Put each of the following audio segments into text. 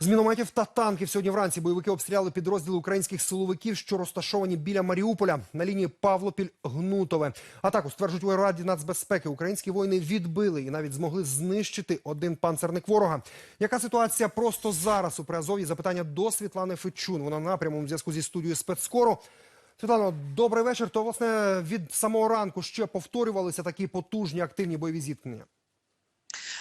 З мінометів та танків сьогодні вранці бойовики обстріляли підрозділи українських силовиків, що розташовані біля Маріуполя на лінії Павлопіль-Гнутове. А також стверджують у Раді нацбезпеки. Українські воїни відбили і навіть змогли знищити один панцерник ворога. Яка ситуація просто зараз у Приазов'ї? Запитання до Світлани Фечун. Вона на прямому зв'язку зі студією спецскору. Світлано, добрий вечір. То власне від самого ранку ще повторювалися такі потужні активні бойові зіткнення.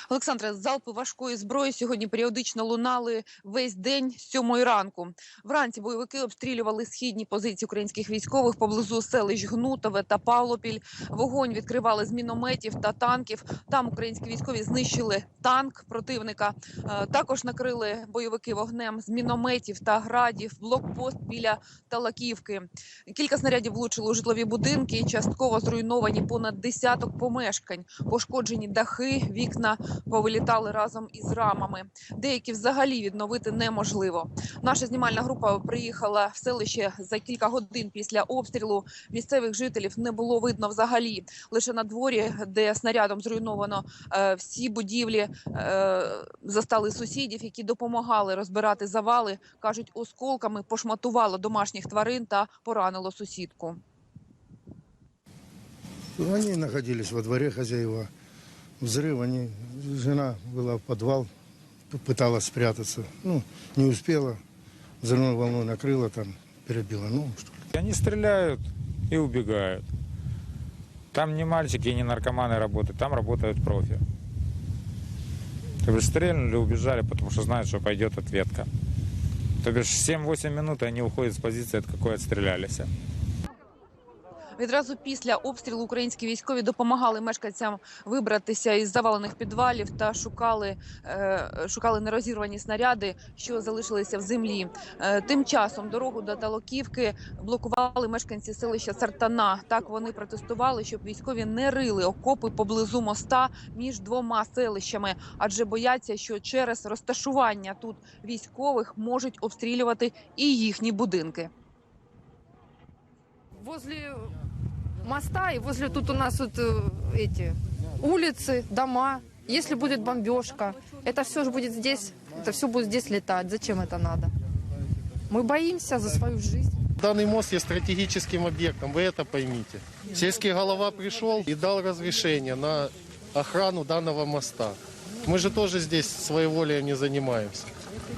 Олександре, залпи важкої зброї сьогодні періодично лунали весь день сьомої ранку. Вранці бойовики обстрілювали східні позиції українських військових поблизу селищ Гнутове та Павлопіль. Вогонь відкривали з мінометів та танків. Там українські військові знищили танк противника. Е, Також накрили бойовики вогнем з мінометів та градів. Блокпост біля Талаківки. Кілька снарядів влучили у житлові будинки. Частково зруйновані понад десяток помешкань. Пошкоджені дахи, вікна повилітали разом із рамами. Деякі взагалі відновити неможливо. Наша знімальна група приїхала в селище за кілька годин після обстрілу. Місцевих жителів не було видно взагалі. Лише на дворі, де снарядом зруйновано е, всі будівлі, е, застали сусідів, які допомагали розбирати завали. кажуть, осколками пошматувало домашніх тварин та поранило сусідку. Они находились во дворе хозяева Взрыв, они, жена была в подвал, п- пыталась спрятаться. Ну, не успела. Взрывной волной накрыла там, перебила. Ну, что Они стреляют и убегают. Там не мальчики и не наркоманы работают, там работают профи. То бишь стрельнули, убежали, потому что знают, что пойдет ответка. То бишь 7-8 минут и они уходят с позиции, от какой отстрелялись. Відразу після обстрілу українські військові допомагали мешканцям вибратися із завалених підвалів та шукали, е, шукали нерозірвані снаряди, що залишилися в землі. Е, тим часом дорогу до Талоківки блокували мешканці селища Сартана. Так вони протестували, щоб військові не рили окопи поблизу моста між двома селищами, адже бояться, що через розташування тут військових можуть обстрілювати і їхні будинки. возле моста и возле тут у нас вот э, эти улицы, дома. Если будет бомбежка, это все же будет здесь, это все будет здесь летать. Зачем это надо? Мы боимся за свою жизнь. Данный мост есть стратегическим объектом, вы это поймите. Сельский голова пришел и дал разрешение на охрану данного моста. Мы же тоже здесь своеволием не занимаемся.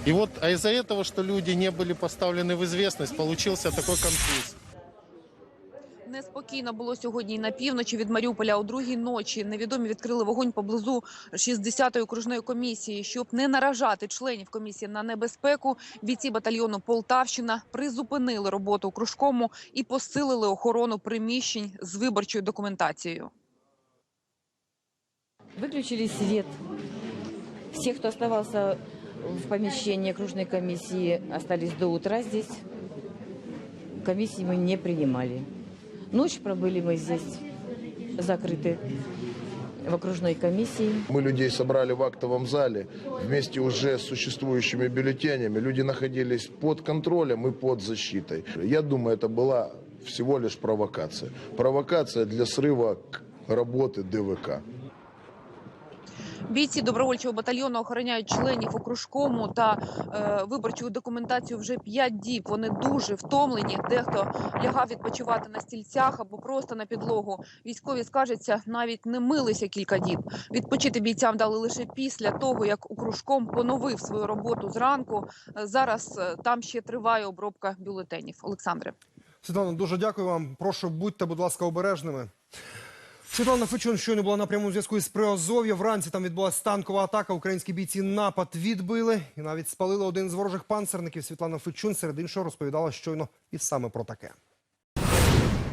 И вот, а из-за этого, что люди не были поставлены в известность, получился такой конфликт. Неспокійно було сьогодні на півночі від Маріуполя. О другій ночі невідомі відкрили вогонь поблизу 60-ї окружної комісії. Щоб не наражати членів комісії на небезпеку, бійці батальйону Полтавщина призупинили роботу у кружкому і посилили охорону приміщень з виборчою документацією. Выключили свет. Все, кто оставался в помещении окружной комиссии, остались до утра здесь. Комиссии мы не принимали. Ночь пробыли мы здесь, закрыты в окружной комиссии. Мы людей собрали в актовом зале вместе уже с существующими бюллетенями. Люди находились под контролем и под защитой. Я думаю, это была всего лишь провокация. Провокация для срыва работы ДВК. Бійці добровольчого батальйону охороняють членів окружкому та е, виборчу документацію вже п'ять діб. Вони дуже втомлені. Дехто лягав відпочивати на стільцях або просто на підлогу. Військові скажеться, навіть не милися кілька діб. Відпочити бійцям дали лише після того, як окружком поновив свою роботу зранку. Е, Зараз е, там ще триває обробка бюлетенів. Олександре. Світлана, дуже дякую вам. Прошу, будьте, будь ласка, обережними. Світлана Фечун щойно була на прямому зв'язку із Приозов'я. Вранці там відбулася танкова атака. Українські бійці напад відбили і навіть спалили один з ворожих панцерників. Світлана Фечун серед іншого розповідала щойно і саме про таке.